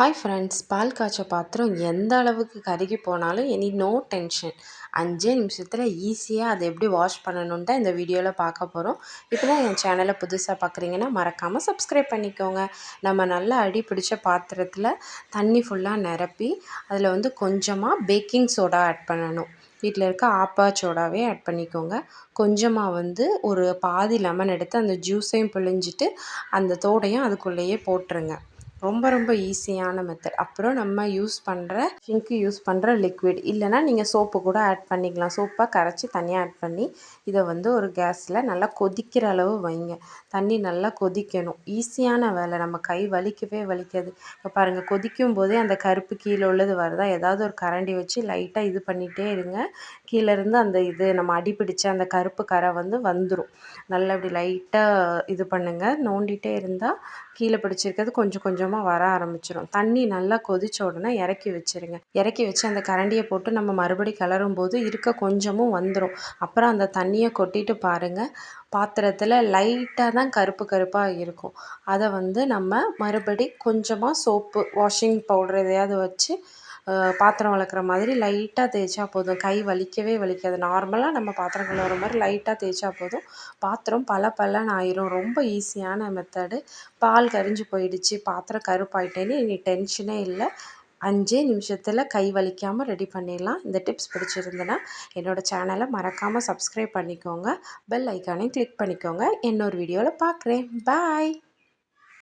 Hi friends பால் காய்ச்ச பாத்திரம் எந்த அளவுக்கு கருகி போனாலும் எனி நோ டென்ஷன் அஞ்சே நிமிஷத்தில் ஈஸியாக அதை எப்படி வாஷ் பண்ணணுன்ட்டு இந்த வீடியோவில் பார்க்க போகிறோம் இப்போ தான் என் சேனலை புதுசாக பார்க்குறீங்கன்னா மறக்காமல் சப்ஸ்கிரைப் பண்ணிக்கோங்க. நம்ம நல்லா அடி பிடிச்ச பாத்திரத்தில் தண்ணி ஃபுல்லாக நிரப்பி அதில் வந்து கொஞ்சமாக பேக்கிங் சோடா ஆட் பண்ணணும். வீட்டில் இருக்க ஆப்பா சோடாவே ஆட் பண்ணிக்கோங்க. கொஞ்சமாக வந்து ஒரு பாதி லெமன் எடுத்து அந்த ஜூஸையும் பிழிஞ்சிட்டு அந்த தோடையும் அதுக்குள்ளேயே போட்டுருங்க. ரொம்ப ரொம்ப ஈஸியான மெத்தட் அப்புறம் நம்ம யூஸ் பண்ணுற ஷிங்க்கு யூஸ் பண்ணுற லிக்விட் இல்லைனா நீங்கள் சோப்பு கூட ஆட் பண்ணிக்கலாம். சோப்பாக கரைச்சி தனியாக ஆட் பண்ணி இதை வந்து ஒரு கேஸில் நல்லா கொதிக்கிற அளவு வைங்க. தண்ணி நல்லா கொதிக்கணும். ஈஸியான வேலை. நம்ம கை வலிக்கவே வலிக்காது. இப்போ பாருங்கள் கொதிக்கும் போதே அந்த கருப்பு கீழே உள்ளது வருதா? ஏதாவது ஒரு கரண்டி வச்சு லைட்டாக இது பண்ணிகிட்டே இருங்க. கீழேருந்து அந்த இது நம்ம அடிப்பிடிச்ச அந்த கருப்பு கரை வந்து வந்துடும் நல்லா இப்படி லைட்டாக இது பண்ணுங்கள் நோண்டிகிட்டே இருந்தால் கீழே பிடிச்சிருக்கிறது கொஞ்சம் கொஞ்சம் சீக்கிரமாக வர ஆரம்பிச்சிடும் தண்ணி நல்லா கொதித்த உடனே இறக்கி வச்சுருங்க. இறக்கி வச்சு அந்த கரண்டியை போட்டு நம்ம மறுபடி கிளறும் போது இருக்க கொஞ்சமும் வந்துடும் அப்புறம் அந்த தண்ணியை கொட்டிட்டு பாருங்கள் பாத்திரத்தில் லைட்டாக தான் கருப்பு கருப்பாக இருக்கும். அதை வந்து நம்ம மறுபடி கொஞ்சமாக சோப்பு வாஷிங் பவுடர் எதையாவது வச்சு பாத்திரம் வளர்க்குற மாதிரி லைட்டாக தேய்ச்சா போதும். கை வலிக்கவே வலிக்காது. நார்மலாக நம்ம பாத்திரம் கழுவுற மாதிரி லைட்டாக தேய்ச்சா போதும். பாத்திரம் பல பலன்னு ஆயிரும். ரொம்ப ஈஸியான மெத்தடு பால் கரிஞ்சு போயிடுச்சு. பாத்திரம் கருப்பாயிட்டேன்னு இனி டென்ஷனே இல்லை. அஞ்சே நிமிஷத்தில் கை வலிக்காமல் ரெடி பண்ணிடலாம். இந்த டிப்ஸ் பிடிச்சிருந்துன்னா என்னோடய சேனலை மறக்காமல் சப்ஸ்கிரைப் பண்ணிக்கோங்க. பெல் ஐக்கானையும் கிளிக் பண்ணிக்கோங்க. இன்னொரு வீடியோவில் பார்க்குறேன் பாய்